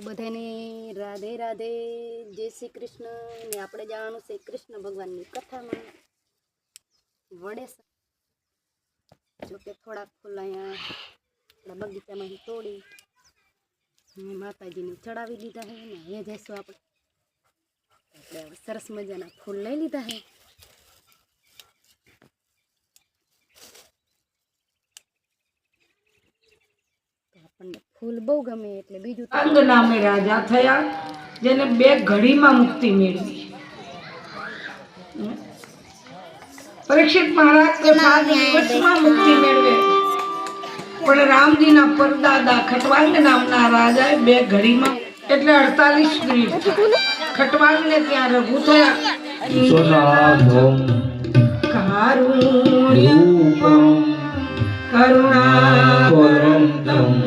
તો બધાયને राधे राधे जय श्री कृष्ण ને આપણે જાવાનું છે કૃષ્ણ ભગવાનની કથામાં વડેસ જો કે થોડા ખુલયા લગભગ દિશામાં ही તોડે ને માતાજી ની ચડાવી દીધા હે ને એ જેસો આપડે સરસ મજાના ફૂલ લઈ લીધા હે પણ ફૂલ બહુ ગમે એટલે બીજું અંગ નામે રાજા થયા જેને બે ઘડીમાં મુક્તિ મેળવી પરીક્ષિત મહારાજ તો સાત દિવસમાં મુક્તિ મેળવે પણ રામજીના પરદાદા ખટવાંગ નામના રાજાએ બે ઘડીમાં એટલે અડતાલીસ મિનિટ ને ત્યાં રઘુ થયા કરુણાપરમ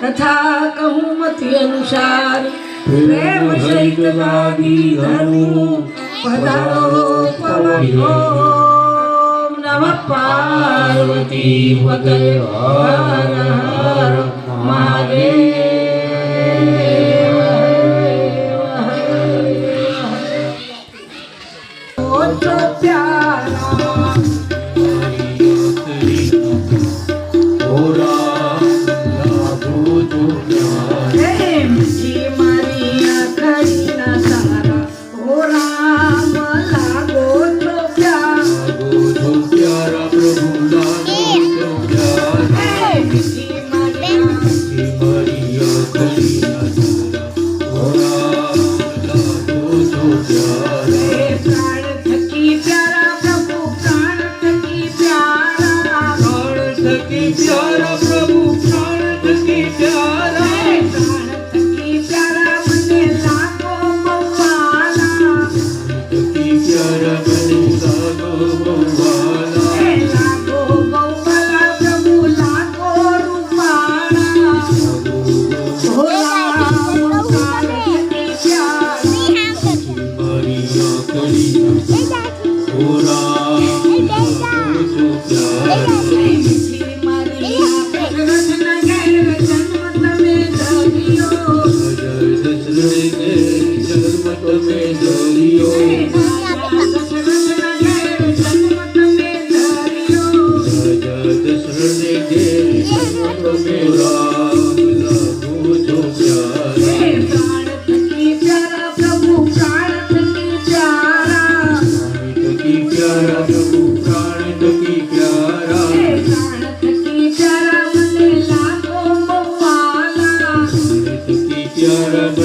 कथा कहूँ मत अनुसार प्रेम सहित भावी धनु पधारो पवन ओम नमः पार्वती पतये हर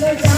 Let's go.